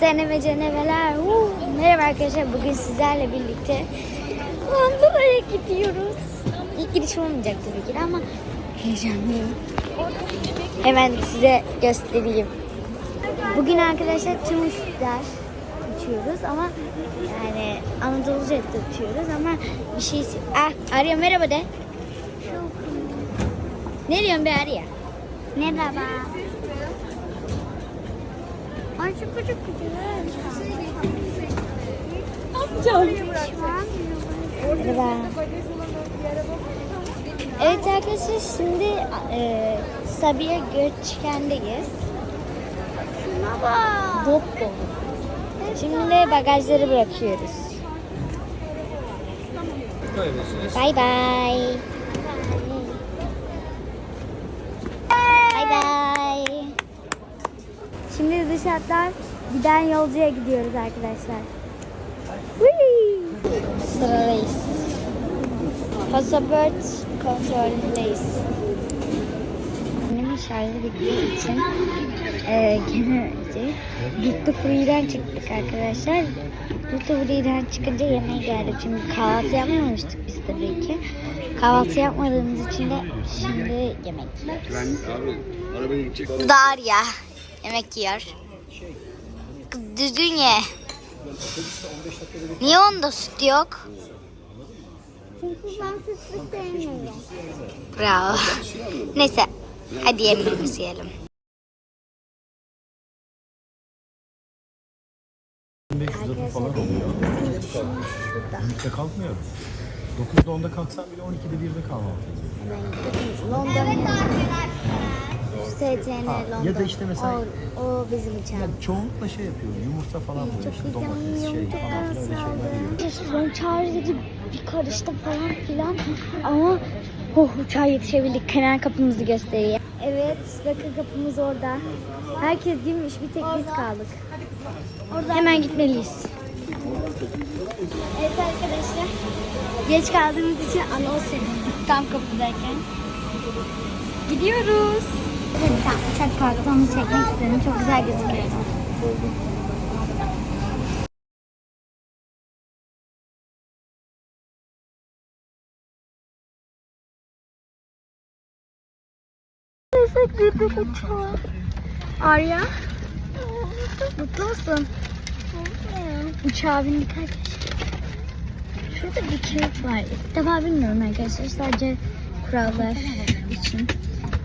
Seneme ceneveler. Uh, Merhaba arkadaşlar. Bugün sizlerle birlikte Londra'ya gidiyoruz. İlk gidiş olmayacak tabii ki ama heyecanlıyım. Hemen size göstereyim. Bugün arkadaşlar tüm uçlar uçuyoruz ama yani Anadolu Jet'te uçuyoruz ama bir şey... Ah Arya merhaba de. Ne diyorsun be Arya? Merhaba. Çok çok güzel. Merhaba. Evet arkadaşlar şimdi e, Sabiha Göçken'deyiz. Şuna bak. Dop dolu. Şimdi de bagajları bırakıyoruz. Bay. Bay bay. Şimdi dış hatlar giden yolcuya gidiyoruz arkadaşlar. Sıradayız. Pasaport kontrolündeyiz. Benim şarjı bittiği için e, gene Duty Free'den çıktık arkadaşlar. Duty Free'den çıkınca yemeğe geldik. Çünkü kahvaltı yapmamıştık biz tabii ki. Kahvaltı yapmadığımız için de şimdi yemek yiyoruz. Ben Yemek yiyor. Kız düzgün ye. Niye onda süt yok? Çünkü ben sütlü sevmiyorum. Bravo. Neyse. Hadi yemeğimizi yiyelim. 500 adım falan oluyor. Şurada. Birlikte kalkmıyoruz. 9'da 10'da kalksam bile 12'de 1'de kahvaltı ediyorum. STN Londra. ya da işte mesela- O, o bizim uçağımız. Yani çoğunlukla şey yapıyorum. Yumurta falan böyle işte domates şey falan filan öyle şeyler yiyorum. Son çağrıcı bir karıştı falan filan ama oh uçağa yetişebildik. Kenar kapımızı göstereyim. Evet bakın kapımız orada. Herkes girmiş bir tek biz kaldık. Hemen gitmeliyiz. Evet arkadaşlar. Geç kaldığımız için anons edildik tam kapıdayken. Gidiyoruz. Hadi tam uçak kalktı onu çekmek istedim. Çok güzel gözüküyor. Neyse girdik uçağa. Arya. Mutlu musun? Uçağa bindik arkadaşlar. Şurada bir kağıt var. İlk defa bilmiyorum arkadaşlar. Sadece kurallar için.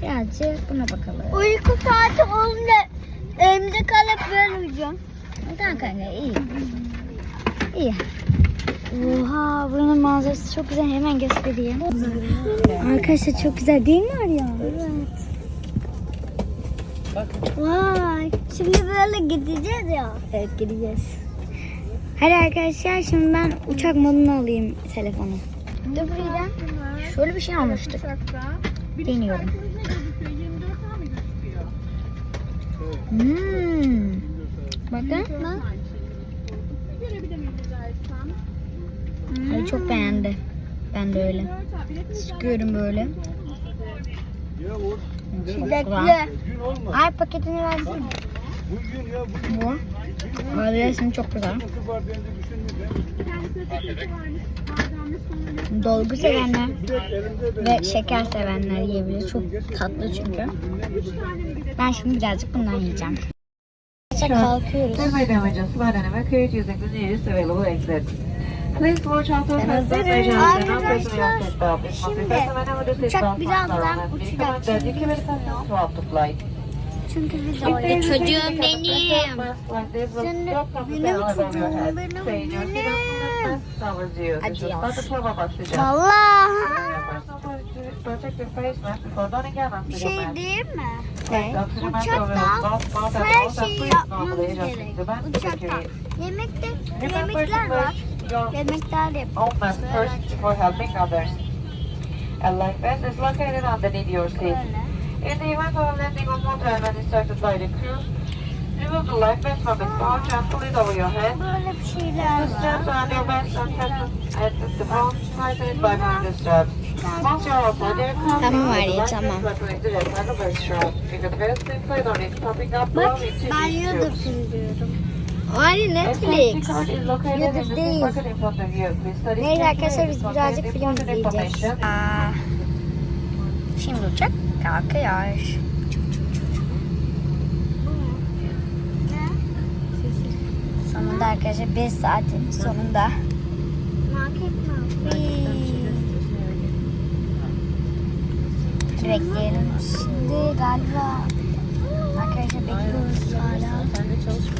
Birazcık buna bakalım. Uyku saati olunca evimde kalıp böyle uyuyacağım. Tamam kanka iyi. İyi. Oha buranın manzarası çok güzel. Hemen göstereyim. Arkadaşlar çok güzel değil mi Arya? Evet. Vay. Şimdi böyle gideceğiz ya. Evet gideceğiz. Hadi arkadaşlar şimdi ben uçak modunu alayım telefonu. Dufri'den şöyle bir şey almıştık. Deniyorum. Hmm. Bakın. Ay çok beğendi. Ben de öyle. Sıkıyorum böyle. Çilekli. Ay paketini versene. Bu. Adresim çok güzel. Dolgu sevenler ve şeker sevenler yiyebilir. Çok tatlı çünkü. Ben şimdi birazcık bundan yiyeceğim. Kalkıyoruz. Evacuate using the nearest available exit. Please watch out for hazırım. Arkadaşlar, şimdi uçak birazdan uçacak. Çünkü biz If oraya. there is a çocuğum benim. Senin- benim çocuğum, benim, benim. Until the mask covers you. This is Adios. not a club of oxygen. Valla. Bir şey mask. değil mi? Over Uçakta her şeyi yapmamız gerek. Uçakta. Yemekte yemekler var. Yemekler first before helping others. A life vest is located underneath your seat. In the event of landing on water and instructed by the crew, remove the life vest from and pull it over your head. Böyle bir şeyler The var. around your are fastened at the bone, tighten it by the straps. Once you're outside the aircraft, Tamam the vest by pulling the red and the vest strap. If the vest inflate on it, popping up Bak below into ben these yıldır tubes. sürüyorum. Hayır A Netflix. YouTube the değil. you. Neyse arkadaşlar and biz birazcık film izleyeceğiz. Aa, şimdi uçak kalkıyor. Sonunda arkadaşlar 5 saatin sonunda. Bekleyelim. Şimdi galiba arkadaşlar bekliyoruz hala.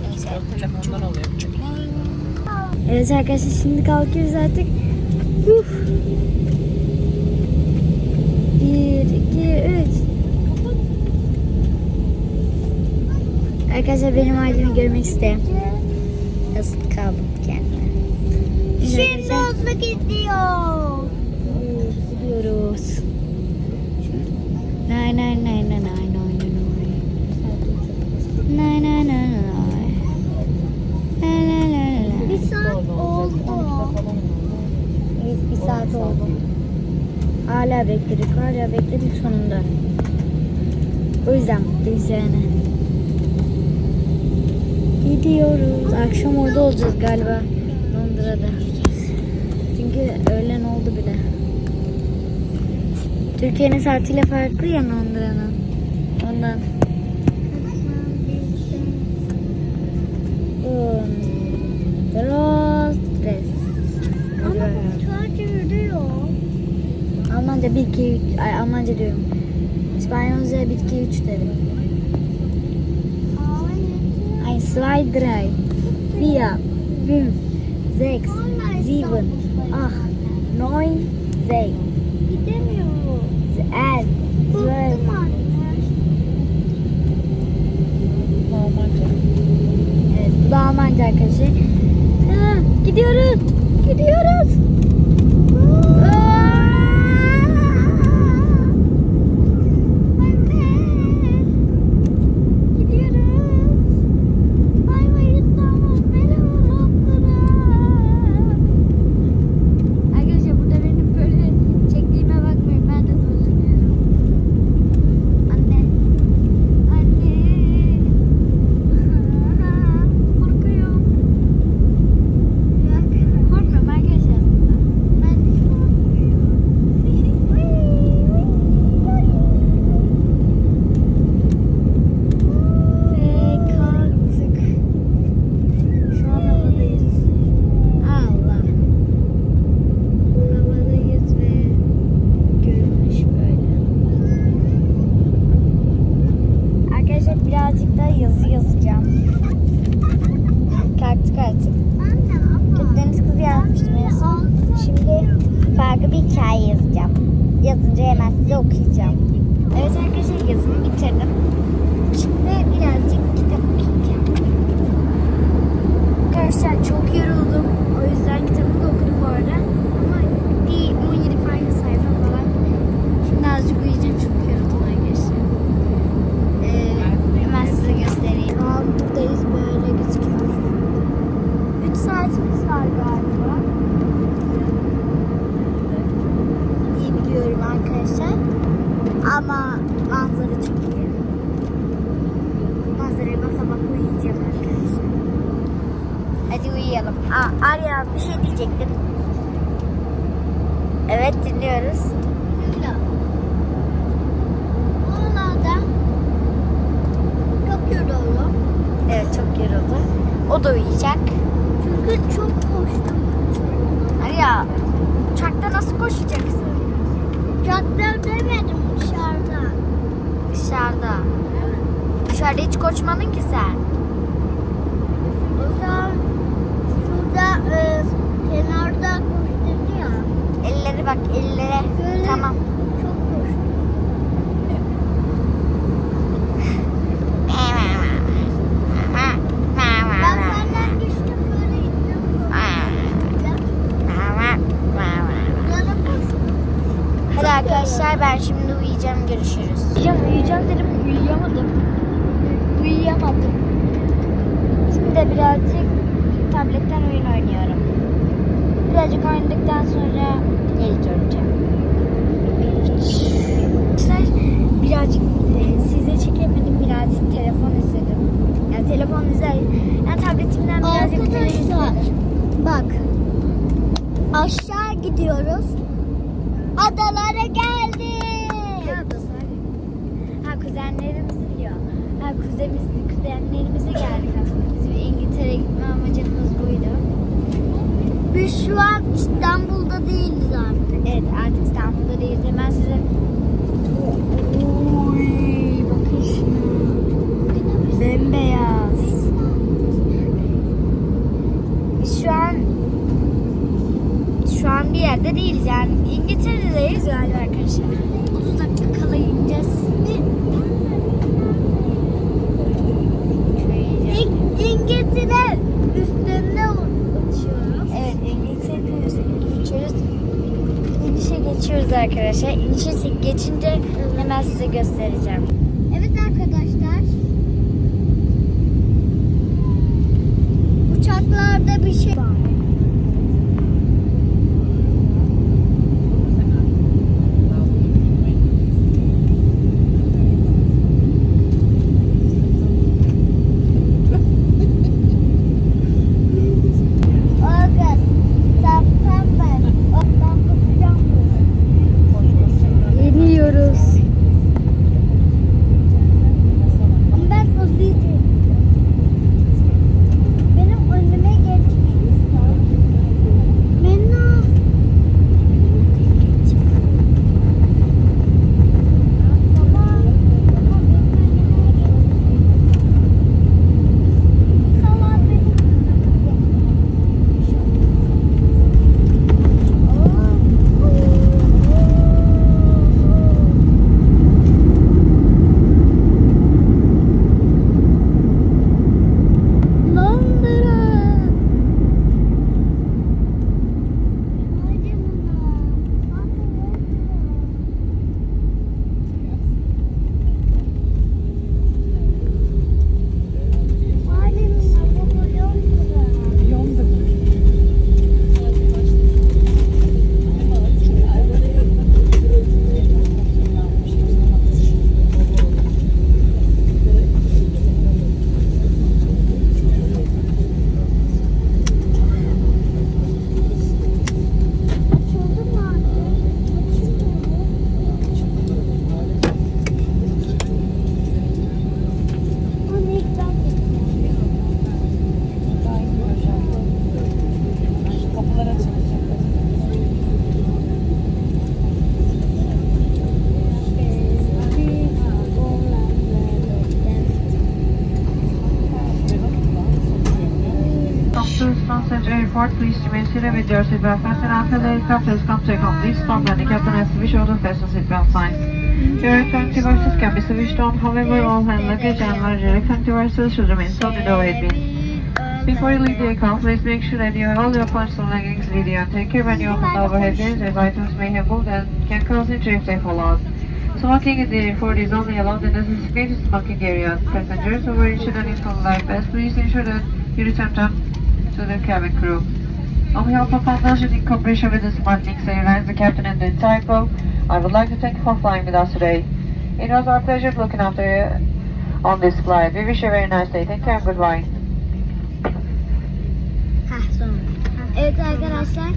Neyse. Evet arkadaşlar şimdi kalkıyoruz artık. Uf. Bir, iki, üç. Arkadaşlar benim halimi görmek isteyen. Nasıl kaldım kendime. Şimdi hızlı gidiyor. Gidiyoruz. Nay nay nay nay nay. Nay nay nay nay nay. Nay nay nay nay nay. Bir saat oldu. Evet, bir saat oldu. Hala bekledik, hala bekledik sonunda. O yüzden mutluyuz yani. Gidiyoruz. Akşam orada olacağız galiba. Londra'da. Çünkü öğlen oldu bile. Türkiye'nin saatiyle farklı ya Londra'nın. Ondan. Rostres. Bakalım. Sadece yürüyor. Almanca 1 2 3 ay Almanca diyorum. İspanyolca 1 2 3 dedim. Zwei, drei, vier, fünf, sechs, sieben, acht, neun, zehn, Gidemiyor. elf, zwölf. Evet, bu. Ha, gidiyoruz. Gidiyoruz. Arkadaşlar burada benim böyle çektiğime bakmayın. Ben de zorlanıyorum. Anne. Anne. Korkuyorum. Korkmuyorum arkadaşlar aslında. Ben de Ve kalktık. Şu an havadayız. Allah. Havadayız ve görünüş böyle. Arkadaşlar birazcık da yazı yazacağım. Kalktık artık. Deniz kızı yazmıştım en son. Şimdi farklı bir hikaye yazacağım. Yazınca hemen size okuyacağım. Evet arkadaşlar yazımı bitirdim. Şimdi birazcık kitap okuyacağım. Arkadaşlar çok yoruldum. O yüzden kitabımı da okudum bu arada. Ama bir 17 falan sayfa falan. Şimdi azıcık uyuyacağım. Çok yoruldum arkadaşlar. Ee, hemen size göstereyim. Şu an buradayız böyle gözüküyor. 3 saatimiz var galiba. diye biliyorum arkadaşlar. Ama manzara çok iyi. Manzaraya baka baka uyuyacağım arkadaşlar. Hadi uyuyalım. Aa, Arya bir şey diyecektin. Evet dinliyoruz. Oralarda çok yoruldu. Evet çok yoruldu. O da uyuyacak. Çünkü çok koştum. Arya uçakta nasıl koşacaksın? Uçakta demedim dışarıda. Dışarıda. Dışarıda hiç koşmadın ki sen. O zaman şurada e, kenarda koşturdu ya. Elleri bak ellere. Böyle Tamam. Çok koştum. Hadi arkadaşlar ben şimdi uyuyacağım görüşürüz. Uyuyacağım uyuyacağım dedim uyuyamadım. Uyuyamadım. Şimdi de birazcık tabletten oyun oynuyorum. Birazcık oynadıktan sonra geri döneceğim. Birazcık e, size çekemedim birazcık telefon izledim. Yani telefon izler. Yani tabletimden Arkadaşlar bak aşağı gidiyoruz. Adalara geldik. Ha kuzenlerimizi diyor. Ha kuzenimiz, kuzenlerimize geldik aslında. Bizim İngiltere'ye gitme amacımız buydu. Biz şu an İstanbul'da değiliz artık. Evet artık İstanbul'da değiliz. Hemen size... Oy, bakın şuna. Bembeyaz. Biz şu an şu an bir yerde değiliz yani İngiltere'deyiz galiba arkadaşlar. 30 dakika kala ineceğiz. Şöyle İng- İngiltere üstünde uçuyoruz. Evet İngiltere'nin üstüne geçiyoruz. İnişe geçiyoruz arkadaşlar. İnişe geçince hemen size göstereceğim. Evet arkadaşlar. Uçaklarda bir şey var. After the aircraft has come to stop and the captain has fasten. Your devices can be switched on, however, all hand luggage and large devices should remain. Before you leave the aircraft, please make sure that you have all your personal belongings with you and take care when you open the overhead as items may have moved and can cause injury if they fall out. Smoking in the airport is only allowed in designated smoking area. Passengers who were issued an informal life vest, please ensure that you return to the cabin crew. On behalf of cooperation with the Smart Links Airlines, the captain and the entire crew, I would like to thank you for flying with us today. It was our pleasure looking after you on this flight. We wish you a very nice day. Thank you and goodbye. Evet arkadaşlar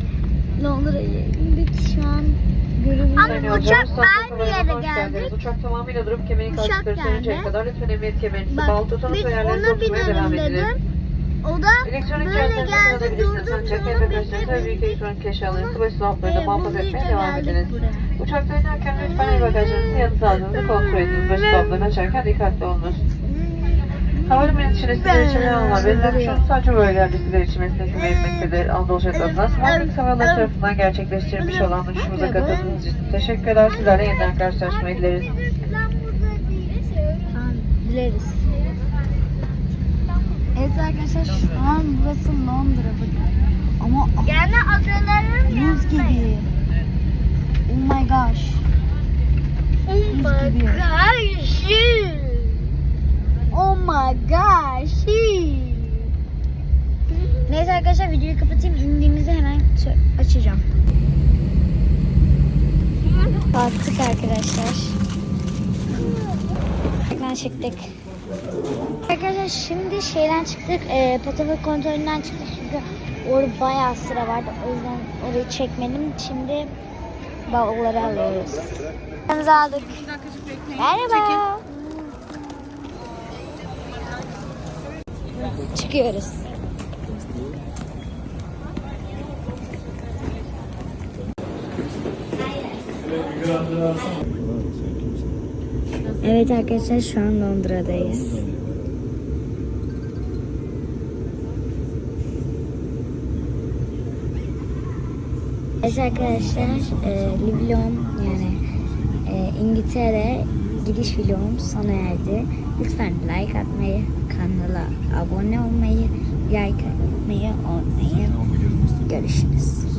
Londra'ya indik şu an. Ama uçak aynı yere geldik. Uçak tamamıyla durup sönünceye geldi. kadar lütfen emniyet kemerinizi bağlı tutunuz biz ve yerlerinize ona oturmaya devam dedim. O da Elektronik böyle geldi durdu. Sonra silahlarınızı muhafaza hızlıca etmeye devam geldik ediniz. buraya. Uçakta inerken lütfen el bagajınızı yanınıza aldığınızı kontrol ediniz ve silahlarını açarken dikkatli olunuz. Havalimanı için önemli olan verilen şu sadece bölgelerde sizler için mesleki verilmektedir. Anadolu Jet adına Smartlinks Havaları tarafından gerçekleştirilmiş olan uçuşumuza katıldığınız için teşekkürler. Sizlerle yeniden karşılaşmayı dileriz. Dileriz. Evet arkadaşlar şu an burası Londra. Ama Yani adaların buz gibi. Oh my gosh. Oh my gosh. Oh my gosh. Neyse arkadaşlar videoyu kapatayım. İndiğimizde hemen açacağım. Baktık arkadaşlar. Ekran çıktık. Arkadaşlar şimdi şeyden çıktık. E, pasaport kontrolünden çıktık çünkü orada bayağı sıra vardı. O yüzden orayı çekmedim. Şimdi bavulları alıyoruz. Yanımıza aldık. Merhaba. Çıkıyoruz. Evet arkadaşlar şu an Londra'dayız. Evet arkadaşlar e, vlogum yani e, İngiltere gidiş vlogum sona erdi. Lütfen like atmayı, kanala abone olmayı, like atmayı unutmayın. Görüşürüz.